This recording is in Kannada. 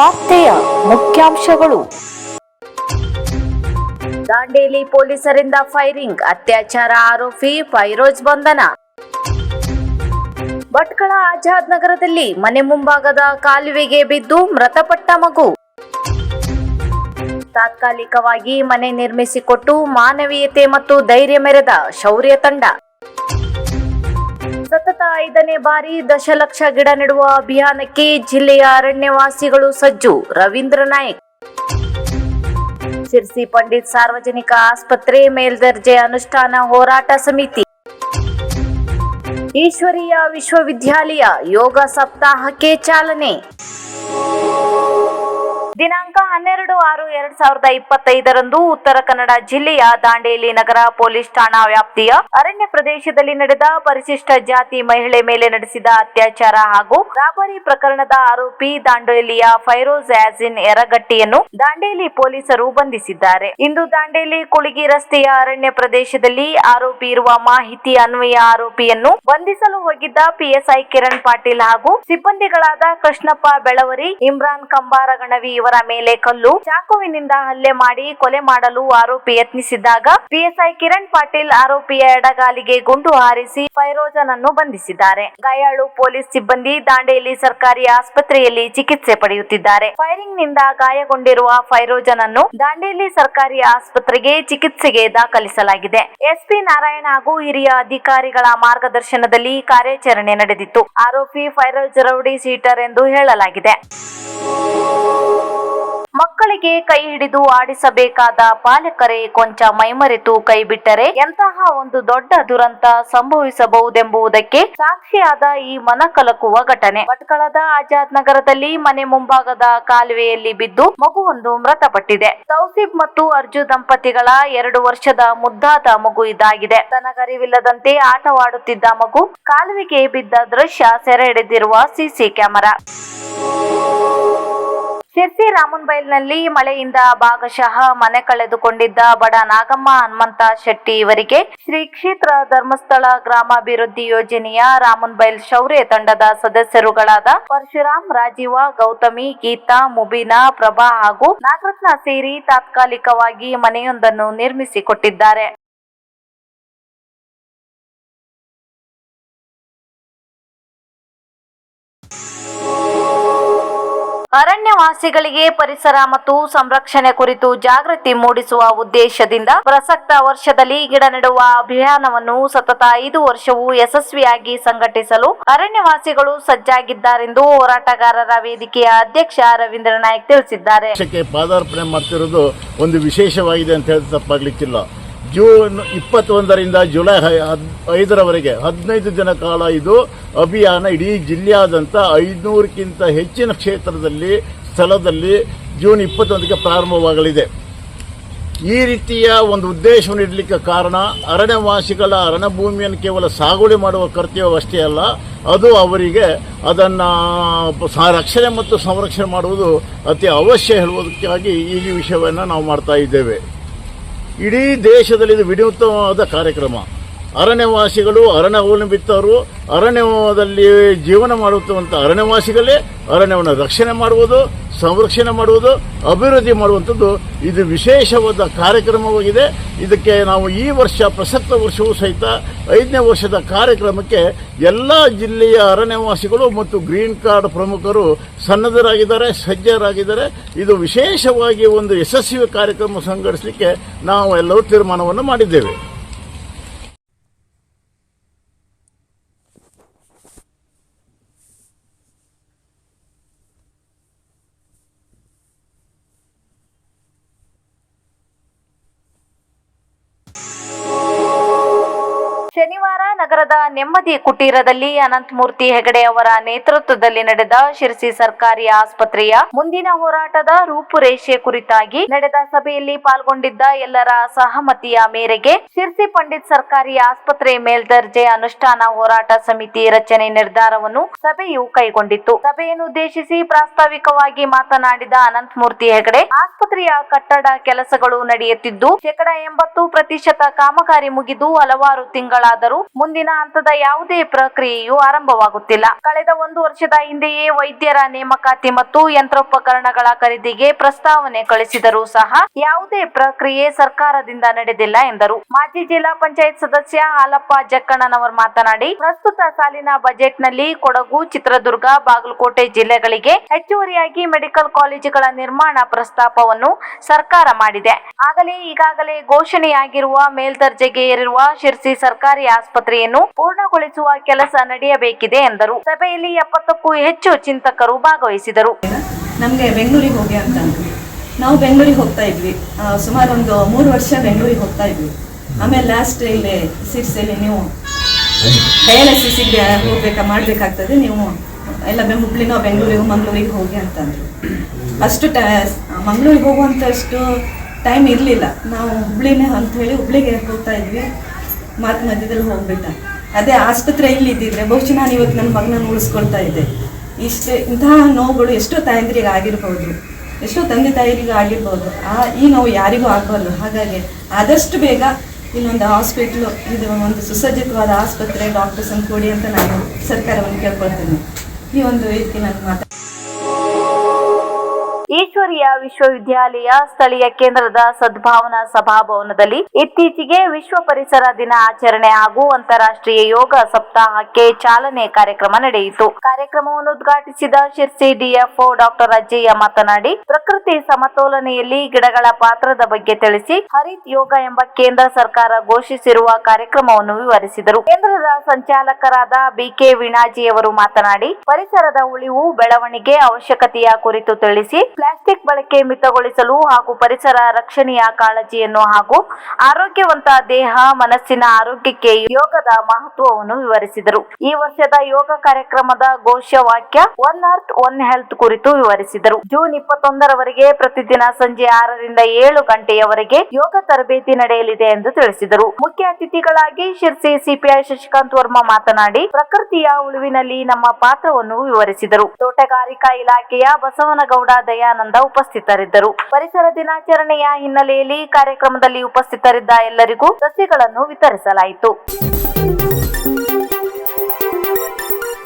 ವಾರ್ತೆಯ ಮುಖ್ಯಾಂಶಗಳು. ದಾಂಡೇಲಿ ಪೊಲೀಸರಿಂದ ಫೈರಿಂಗ್, ಅತ್ಯಾಚಾರ ಆರೋಪಿ ಫೈರೋಜ್ ಬಂಧನ. ಭಟ್ಕಳ ಆಜಾದ್ ನಗರದಲ್ಲಿ ಮನೆ ಮುಂಭಾಗದ ಕಾಲುವೆಗೆ ಬಿದ್ದು ಮೃತಪಟ್ಟ ಮಗು. ತಾತ್ಕಾಲಿಕವಾಗಿ ಮನೆ ನಿರ್ಮಿಸಿಕೊಟ್ಟು ಮಾನವೀಯತೆ ಮತ್ತು ಧೈರ್ಯ ಮೆರೆದ ಶೌರ್ಯ ತಂಡ. ಸತತ ಐದನೇ ಬಾರಿ ದಶಲಕ್ಷ ಗಿಡ ನೆಡುವ ಅಭಿಯಾನಕ್ಕೆ ಜಿಲ್ಲೆಯ ಅರಣ್ಯವಾಸಿಗಳು ಸಜ್ಜು. ರವೀಂದ್ರ ನಾಯಕ್. ಸಿರ್ಸಿ ಪಂಡಿತ್ ಸಾರ್ವಜನಿಕ ಆಸ್ಪತ್ರೆ ಮೇಲ್ದರ್ಜೆ ಅನುಷ್ಠಾನ ಹೋರಾಟ ಸಮಿತಿ. ಈಶ್ವರೀಯ ವಿಶ್ವವಿದ್ಯಾಲಯ ಯೋಗ ಸಪ್ತಾಹಕ್ಕೆ ಚಾಲನೆ. ದಿನಾಂಕ ಹನ್ನೆರಡು ಆರು ಎರಡ್ ಸಾವಿರದ ಇಪ್ಪತ್ತೈದರಂದು ಉತ್ತರ ಕನ್ನಡ ಜಿಲ್ಲೆಯ ದಾಂಡೇಲಿ ನಗರ ಪೊಲೀಸ್ ಠಾಣಾ ವ್ಯಾಪ್ತಿಯ ಅರಣ್ಯ ಪ್ರದೇಶದಲ್ಲಿ ನಡೆದ ಪರಿಶಿಷ್ಟ ಜಾತಿ ಮಹಿಳೆ ಮೇಲೆ ನಡೆಸಿದ ಅತ್ಯಾಚಾರ ಹಾಗೂ ರಾಬರಿ ಪ್ರಕರಣದ ಆರೋಪಿ ದಾಂಡೇಲಿಯ ಫೈರೋಜ್ ಆಜಿನ್ ಎರಗಟ್ಟಿಯನ್ನು ದಾಂಡೇಲಿ ಪೊಲೀಸರು ಬಂಧಿಸಿದ್ದಾರೆ. ಇಂದು ದಾಂಡೇಲಿ ಕುಳಿಗಿ ರಸ್ತೆಯ ಅರಣ್ಯ ಪ್ರದೇಶದಲ್ಲಿ ಆರೋಪಿ ಇರುವ ಮಾಹಿತಿ ಅನ್ವಯ ಆರೋಪಿಯನ್ನು ಬಂಧಿಸಲು ಹೋಗಿದ್ದ ಪಿಎಸ್ಐ ಕಿರಣ್ ಪಾಟೀಲ್ ಹಾಗೂ ಸಿಬ್ಬಂದಿಗಳಾದ ಕೃಷ್ಣಪ್ಪ ಬೆಳವರಿ, ಇಮ್ರಾನ್ ಕಂಬಾರಗಣವಿ ಇವರ ಮೇಲೆ ಕಲ್ಲು. ಚಾಕುವಿನಿಂದ ಹಲ್ಲೆ ಮಾಡಿ ಕೊಲೆ ಮಾಡಲು ಆರೋಪಿ ಯತ್ನಿಸಿದ್ದಾಗ ಪಿಎಸ್ಐ ಕಿರಣ್ ಪಾಟೀಲ್ ಆರೋಪಿಯ ಎಡಗಾಲಿಗೆ ಗುಂಡು ಹಾರಿಸಿ ಫೈರೋಜನನ್ನು ಬಂಧಿಸಿದ್ದಾರೆ. ಗಾಯಾಳು ಪೊಲೀಸ್ ಸಿಬ್ಬಂದಿ ದಾಂಡೇಲಿ ಸರ್ಕಾರಿ ಆಸ್ಪತ್ರೆಯಲ್ಲಿ ಚಿಕಿತ್ಸೆ ಪಡೆಯುತ್ತಿದ್ದಾರೆ. ಫೈರಿಂಗ್ನಿಂದ ಗಾಯಗೊಂಡಿರುವ ಫೈರೋಜನನ್ನು ದಾಂಡೇಲಿ ಸರ್ಕಾರಿ ಆಸ್ಪತ್ರೆಗೆ ಚಿಕಿತ್ಸೆಗೆ ದಾಖಲಿಸಲಾಗಿದೆ. ಎಸ್ಪಿ ನಾರಾಯಣ ಹಾಗೂ ಹಿರಿಯ ಅಧಿಕಾರಿಗಳ ಮಾರ್ಗದರ್ಶನದಲ್ಲಿ ಕಾರ್ಯಾಚರಣೆ ನಡೆದಿತ್ತು. ಆರೋಪಿ ಫೈರೋಜ್ ರೌಡಿ ಸೀಟರ್ ಎಂದು ಹೇಳಲಾಗಿದೆ. ಮಕ್ಕಳಿಗೆ ಕೈ ಹಿಡಿದು ಆಡಿಸಬೇಕಾದ ಪಾಲಕರೇ ಕೊಂಚ ಮೈಮರೆತು ಕೈ ಬಿಟ್ಟರೆ ಎಂತಹ ಒಂದು ದೊಡ್ಡ ದುರಂತ ಸಂಭವಿಸಬಹುದೆಂಬುದಕ್ಕೆ ಸಾಕ್ಷಿಯಾದ ಈ ಮನಕಲಕುವ ಘಟನೆ. ಭಟ್ಕಳದ ಆಜಾದ್ ನಗರದಲ್ಲಿ ಮನೆ ಮುಂಭಾಗದ ಕಾಲುವೆಯಲ್ಲಿ ಬಿದ್ದು ಮಗುವೊಂದು ಮೃತಪಟ್ಟಿದೆ. ತೌಸಿಬ್ ಮತ್ತು ಅರ್ಜು ದಂಪತಿಗಳ ಎರಡು ವರ್ಷದ ಮುದ್ದಾದ ಮಗು ಇದಾಗಿದೆ. ತನಗರಿವಿಲ್ಲದಂತೆ ಆಟವಾಡುತ್ತಿದ್ದ ಮಗು ಕಾಲುವೆಗೆ ಬಿದ್ದ ದೃಶ್ಯ ಸೆರೆ ಹಿಡಿದಿರುವ ಸಿಸಿ ಕ್ಯಾಮೆರಾ. ಶಿರ್ಸಿ ರಾಮನ್ಬೈಲ್ನಲ್ಲಿ ಮಳೆಯಿಂದ ಭಾಗಶಃ ಮನೆ ಕಳೆದುಕೊಂಡಿದ್ದ ಬಡ ನಾಗಮ್ಮ ಹನುಮಂತ ಶೆಟ್ಟಿ ಇವರಿಗೆ ಶ್ರೀ ಕ್ಷೇತ್ರ ಧರ್ಮಸ್ಥಳ ಗ್ರಾಮಾಭಿವೃದ್ಧಿ ಯೋಜನೆಯ ರಾಮನ್ಬೈಲ್ ಶೌರ್ಯ ತಂಡದ ಸದಸ್ಯರುಗಳಾದ ಪರಶುರಾಮ್, ರಾಜೀವ, ಗೌತಮಿ, ಗೀತಾ, ಮುಬೀನಾ, ಪ್ರಭಾ ಹಾಗೂ ನಾಗರತ್ನ ಸೇರಿ ತಾತ್ಕಾಲಿಕವಾಗಿ ಮನೆಯೊಂದನ್ನು ನಿರ್ಮಿಸಿಕೊಟ್ಟಿದ್ದಾರೆ ಅರಣ್ಯವಾಸಿಗಳಿಗೆ ಪರಿಸರ ಮತ್ತು ಸಂರಕ್ಷಣೆ ಕುರಿತು ಜಾಗೃತಿ ಮೂಡಿಸುವ ಉದ್ದೇಶದಿಂದ ಪ್ರಸಕ್ತ ವರ್ಷದಲ್ಲಿ ಗಿಡ ನೆಡುವ ಅಭಿಯಾನವನ್ನು ಸತತ ಐದು ವರ್ಷವೂ ಯಶಸ್ವಿಯಾಗಿ ಸಂಘಟಿಸಲು ಅರಣ್ಯವಾಸಿಗಳು ಸಜ್ಜಾಗಿದ್ದಾರೆಂದು ಹೋರಾಟಗಾರರ ವೇದಿಕೆಯ ಅಧ್ಯಕ್ಷ ರವೀಂದ್ರ ನಾಯ್ಕ ತಿಳಿಸಿದ್ದಾರೆ. ಪಾದಾರ್ಪಣೆ ಮಾಡ್ತಿರೋದು ಒಂದು ವಿಶೇಷವಾಗಿದೆ ಅಂತ ಹೇಳಿ ತಪ್ಪಾಗ್ಲಿಕ್ಕಿಲ್ಲ. ಜೂನ್ ಇಪ್ಪತ್ತೊಂದರಿಂದ ಜುಲೈ ಐದರವರೆಗೆ, ಹದಿನೈದು ದಿನ ಕಾಲ ಇದು ಅಭಿಯಾನ ಇಡೀ ಜಿಲ್ಲೆಯಾದಂಥ ಐದುನೂರಕ್ಕಿಂತ ಹೆಚ್ಚಿನ ಕ್ಷೇತ್ರದಲ್ಲಿ, ಸ್ಥಳದಲ್ಲಿ ಜೂನ್ ಇಪ್ಪತ್ತೊಂದಕ್ಕೆ ಪ್ರಾರಂಭವಾಗಲಿದೆ. ಈ ರೀತಿಯ ಒಂದು ಉದ್ದೇಶವನ್ನು ಇಡಲಿಕ್ಕೆ ಕಾರಣ ಅರಣ್ಯವಾಸಿಗಳ ಅರಣ್ಯ ಭೂಮಿಯನ್ನು ಕೇವಲ ಸಾಗುವಳಿ ಮಾಡುವ ಕರ್ತವ್ಯವಷ್ಟೇ ಅಲ್ಲ, ಅದು ಅವರಿಗೆ ಅದನ್ನು ರಕ್ಷಣೆ ಮತ್ತು ಸಂರಕ್ಷಣೆ ಮಾಡುವುದು ಅತಿ ಅವಶ್ಯ ಹೇಳುವುದಕ್ಕಾಗಿ ಈ ವಿಷಯವನ್ನು ನಾವು ಮಾಡ್ತಾ ಇದ್ದೇವೆ. ಇಡೀ ದೇಶದಲ್ಲಿ ಇದು ವಿನೂತನವಾದ ಕಾರ್ಯಕ್ರಮ. ಅರಣ್ಯವಾಸಿಗಳು ಅರಣ್ಯ ಅವಲಂಬಿತರು ಅರಣ್ಯದಲ್ಲಿ ಜೀವನ ಮಾಡುತ್ತವಂಥ ಅರಣ್ಯವಾಸಿಗಳೇ ಅರಣ್ಯವನ್ನು ರಕ್ಷಣೆ ಮಾಡುವುದು, ಸಂರಕ್ಷಣೆ ಮಾಡುವುದು, ಅಭಿವೃದ್ಧಿ ಮಾಡುವಂಥದ್ದು ಇದು ವಿಶೇಷವಾದ ಕಾರ್ಯಕ್ರಮವಾಗಿದೆ. ಇದಕ್ಕೆ ನಾವು ಈ ವರ್ಷ ಪ್ರಸಕ್ತ ವರ್ಷವೂ ಸಹಿತ ಐದನೇ ವರ್ಷದ ಕಾರ್ಯಕ್ರಮಕ್ಕೆ ಎಲ್ಲ ಜಿಲ್ಲೆಯ ಅರಣ್ಯವಾಸಿಗಳು ಮತ್ತು ಗ್ರೀನ್ ಕಾರ್ಡ್ ಪ್ರಮುಖರು ಸನ್ನದ್ಧರಾಗಿದ್ದಾರೆ, ಸಜ್ಜರಾಗಿದ್ದಾರೆ. ಇದು ವಿಶೇಷವಾಗಿ ಒಂದು ಯಶಸ್ವಿ ಕಾರ್ಯಕ್ರಮ ಸಂಘಟಿಸಲಿಕ್ಕೆ ನಾವು ಎಲ್ಲರೂ ತೀರ್ಮಾನವನ್ನು ಮಾಡಿದ್ದೇವೆ. ನಗರದ ನೆಮ್ಮದಿ ಕುಟೀರದಲ್ಲಿ ಅನಂತಮೂರ್ತಿ ಹೆಗಡೆ ಅವರ ನೇತೃತ್ವದಲ್ಲಿ ನಡೆದ ಶಿರಸಿ ಸರ್ಕಾರಿ ಆಸ್ಪತ್ರೆಯ ಮುಂದಿನ ಹೋರಾಟದ ರೂಪುರೇಷೆ ಕುರಿತಾಗಿ ನಡೆದ ಸಭೆಯಲ್ಲಿ ಪಾಲ್ಗೊಂಡಿದ್ದ ಎಲ್ಲರ ಸಹಮತಿಯ ಮೇರೆಗೆ ಶಿರಸಿ ಪಂಡಿತ್ ಸರ್ಕಾರಿ ಆಸ್ಪತ್ರೆ ಮೇಲ್ದರ್ಜೆ ಅನುಷ್ಠಾನ ಹೋರಾಟ ಸಮಿತಿ ರಚನೆ ನಿರ್ಧಾರವನ್ನು ಸಭೆಯು ಕೈಗೊಂಡಿತ್ತು. ಸಭೆಯನ್ನು ಉದ್ದೇಶಿಸಿ ಪ್ರಾಸ್ತಾವಿಕವಾಗಿ ಮಾತನಾಡಿದ ಅನಂತಮೂರ್ತಿ ಹೆಗಡೆ, ಆಸ್ಪತ್ರೆಯ ಕಟ್ಟಡ ಕೆಲಸಗಳು ನಡೆಯುತ್ತಿದ್ದು ಶೇಕಡ ಎಂಬತ್ತು ಪ್ರತಿಶತ ಕಾಮಗಾರಿ ಮುಗಿದು ಹಲವಾರು ತಿಂಗಳಾದರೂ ಮುಂದಾದರೂ ಮುಂದಿನ ಹಂತದ ಯಾವುದೇ ಪ್ರಕ್ರಿಯೆಯು ಆರಂಭವಾಗುತ್ತಿಲ್ಲ. ಕಳೆದ ಒಂದು ವರ್ಷದ ಹಿಂದೆಯೇ ವೈದ್ಯರ ನೇಮಕಾತಿ ಮತ್ತು ಯಂತ್ರೋಪಕರಣಗಳ ಖರೀದಿಗೆ ಪ್ರಸ್ತಾವನೆ ಕಳಿಸಿದರೂ ಸಹ ಯಾವುದೇ ಪ್ರಕ್ರಿಯೆ ಸರ್ಕಾರದಿಂದ ನಡೆದಿಲ್ಲ ಎಂದರು. ಮಾಜಿ ಜಿಲ್ಲಾ ಪಂಚಾಯತ್ ಸದಸ್ಯ ಹಾಲಪ್ಪ ಜಕ್ಕಣ್ಣನವರು ಮಾತನಾಡಿ, ಪ್ರಸ್ತುತ ಸಾಲಿನ ಬಜೆಟ್ನಲ್ಲಿ ಕೊಡಗು, ಚಿತ್ರದುರ್ಗ, ಬಾಗಲಕೋಟೆ ಜಿಲ್ಲೆಗಳಿಗೆ ಹೆಚ್ಚುವರಿಯಾಗಿ ಮೆಡಿಕಲ್ ಕಾಲೇಜುಗಳ ನಿರ್ಮಾಣ ಪ್ರಸ್ತಾಪವನ್ನು ಸರ್ಕಾರ ಮಾಡಿದೆ. ಆಗಲೇ ಈಗಾಗಲೇ ಘೋಷಣೆಯಾಗಿರುವ ಮೇಲ್ದರ್ಜೆಗೆ ಏರಿರುವ ಶಿರ್ಸಿ ಸರ್ಕಾರಿ ಆಸ್ಪತ್ರೆಯನ್ನು ಪೂರ್ಣಗೊಳಿಸುವ ಕೆಲಸ ನಡೆಯಬೇಕಿದೆ ಎಂದರು. ಸಭೆಯಲ್ಲಿ ಎಪ್ಪತ್ತಕ್ಕೂ ಹೆಚ್ಚು ಚಿಂತಕರು ಭಾಗವಹಿಸಿದರು. ನಮಗೆ ಬೆಂಗಳೂರಿಗೆ ಹೋಗಿ ಅಂತ ನಾವು ಬೆಂಗಳೂರಿಗೆ ಹೋಗ್ತಾ ಇದ್ವಿ. ಸುಮಾರು ಒಂದು ಮೂರು ವರ್ಷ ಬೆಂಗಳೂರಿಗೆ ಹೋಗ್ತಾ ಇದ್ವಿ. ಆಮೇಲೆ ಲಾಸ್ಟ್ ಇಲ್ಲಿ ಸಿರ್ಸಲ್ಲಿ ನೀವು ಡಯಾಲಿಸಿಸ್ಗೆ ಹೋಗ್ಬೇಕಾ, ಮಾಡಬೇಕಾಗ್ತದೆ. ನೀವು ಎಲ್ಲ ಹುಬ್ಳಿನೋ ಬೆಂಗಳೂರಿಗೂ, ಮಂಗಳೂರಿಗೆ ಹೋಗಿ ಅಂತಂದ್ರು ಅಷ್ಟು ಟ, ಮಂಗಳೂರಿಗೆ ಹೋಗುವಂಥಷ್ಟು ಟೈಮ್ ಇರಲಿಲ್ಲ. ನಾವು ಹುಬ್ಳಿನೇ ಅಂತ ಹೇಳಿ ಹುಬ್ಳಿಗೆ ಹೋಗ್ತಾ ಇದ್ವಿ. ಮಾತು ಮಧ್ಯದಲ್ಲಿ ಹೋಗ್ಬಿಟ್ಟ. ಅದೇ ಆಸ್ಪತ್ರೆ ಇಲ್ಲಿದ್ದಿದ್ರೆ ಬಹುಶಃ ನಾನು ಇವತ್ತು ನನ್ನ ಮಗನನ್ನು ಉಳಿಸ್ಕೊಳ್ತಾ ಇದ್ದೆ. ಇಷ್ಟೇ ಇಂತಹ ನೋವುಗಳು ಎಷ್ಟೋ ತಾಯಂದ್ರಿಗೆ ಆಗಿರ್ಬೋದು, ಎಷ್ಟೋ ತಂದೆ ತಾಯಿರಿಗೂ ಆಗಿರ್ಬೋದು, ಆ ಈ ನೋವು ಯಾರಿಗೂ ಆಗಬಾರ್ದು. ಹಾಗಾಗಿ ಆದಷ್ಟು ಬೇಗ ಇಲ್ಲೊಂದು ಹಾಸ್ಪಿಟ್ಲು, ಇದು ಒಂದು ಸುಸಜ್ಜಿತವಾದ ಆಸ್ಪತ್ರೆ, ಡಾಕ್ಟರ್ಸ್ ಅಂತ ಕೊಡಿ ಅಂತ ನಾನು ಸರ್ಕಾರವನ್ನು ಕೇಳ್ಕೊಳ್ತೇನೆ. ಈ ಒಂದು ವೇದಿಕೆ ನಾನು ಮಾತಾಡ್ತೀನಿ. ಈಶ್ವರಿಯ ವಿಶ್ವವಿದ್ಯಾಲಯ ಸ್ಥಳೀಯ ಕೇಂದ್ರದ ಸದ್ಭಾವನಾ ಸಭಾಭವನದಲ್ಲಿ ಇತ್ತೀಚೆಗೆ ವಿಶ್ವ ಪರಿಸರ ದಿನ ಆಚರಣೆ ಹಾಗೂ ಅಂತಾರಾಷ್ಟ್ರೀಯ ಯೋಗ ಸಪ್ತಾಹಕ್ಕೆ ಚಾಲನೆ ಕಾರ್ಯಕ್ರಮ ನಡೆಯಿತು. ಕಾರ್ಯಕ್ರಮವನ್ನು ಉದ್ಘಾಟಿಸಿದ ಶಿರ್ಸಿ ಡಿಎಫ್ಒ ಡಾಕ್ಟರ್ ಅಜ್ಜಯ್ಯ ಮಾತನಾಡಿ, ಪ್ರಕೃತಿ ಸಮತೋಲನೆಯಲ್ಲಿ ಗಿಡಗಳ ಪಾತ್ರದ ಬಗ್ಗೆ ತಿಳಿಸಿ, ಹರಿತ್ ಯೋಗ ಎಂಬ ಕೇಂದ್ರ ಸರ್ಕಾರ ಘೋಷಿಸಿರುವ ಕಾರ್ಯಕ್ರಮವನ್ನು ವಿವರಿಸಿದರು. ಕೇಂದ್ರದ ಸಂಚಾಲಕರಾದ ಬಿಕೆ ವೀಣಾಜಿಯವರು ಮಾತನಾಡಿ, ಪರಿಸರದ ಉಳಿವು ಬೆಳವಣಿಗೆ ಅವಶ್ಯಕತೆಯ ಕುರಿತು ತಿಳಿಸಿ ಪ್ಲಾಸ್ಟಿಕ್ ಬಳಕೆ ಮಿತಗೊಳಿಸಲು ಹಾಗೂ ಪರಿಸರ ರಕ್ಷಣೆಯ ಕಾಳಜಿಯನ್ನು ಹಾಗೂ ಆರೋಗ್ಯವಂತ ದೇಹ, ಮನಸ್ಸಿನ ಆರೋಗ್ಯಕ್ಕೆ ಯೋಗದ ಮಹತ್ವವನ್ನು ವಿವರಿಸಿದರು. ಈ ವರ್ಷದ ಯೋಗ ಕಾರ್ಯಕ್ರಮದ ಘೋಷವಾಕ್ಯ, ಒನ್ ಅರ್ತ್, ಒನ್ ಹೆಲ್ತ್ ಕುರಿತು ವಿವರಿಸಿದರು. ಜೂನ್ ಇಪ್ಪತ್ತೊಂದರವರೆಗೆ ಪ್ರತಿದಿನ ಸಂಜೆ ಆರರಿಂದ ಏಳು ಗಂಟೆಯವರೆಗೆ ಯೋಗ ತರಬೇತಿ ನಡೆಯಲಿದೆ ಎಂದು ತಿಳಿಸಿದರು. ಮುಖ್ಯ ಅತಿಥಿಗಳಾಗಿ ಶಿರ್ಸಿ ಸಿಪಿಐ ಶಶಿಕಾಂತ್ ವರ್ಮಾ ಮಾತನಾಡಿ, ಪ್ರಕೃತಿಯ ಉಳುವಿನಲ್ಲಿ ನಮ್ಮ ಪಾತ್ರವನ್ನು ವಿವರಿಸಿದರು. ತೋಟಗಾರಿಕಾ ಇಲಾಖೆಯ ಬಸವನಗೌಡ ದಯಾನಂದ ಉಪಸ್ಥಿತರಿದ್ದರು. ಪರಿಸರ ದಿನಾಚರಣೆಯ ಹಿನ್ನೆಲೆಯಲ್ಲಿ ಕಾರ್ಯಕ್ರಮದಲ್ಲಿ ಉಪಸ್ಥಿತರಿದ್ದ ಎಲ್ಲರಿಗೂ ಸಸಿಗಳನ್ನು ವಿತರಿಸಲಾಯಿತು.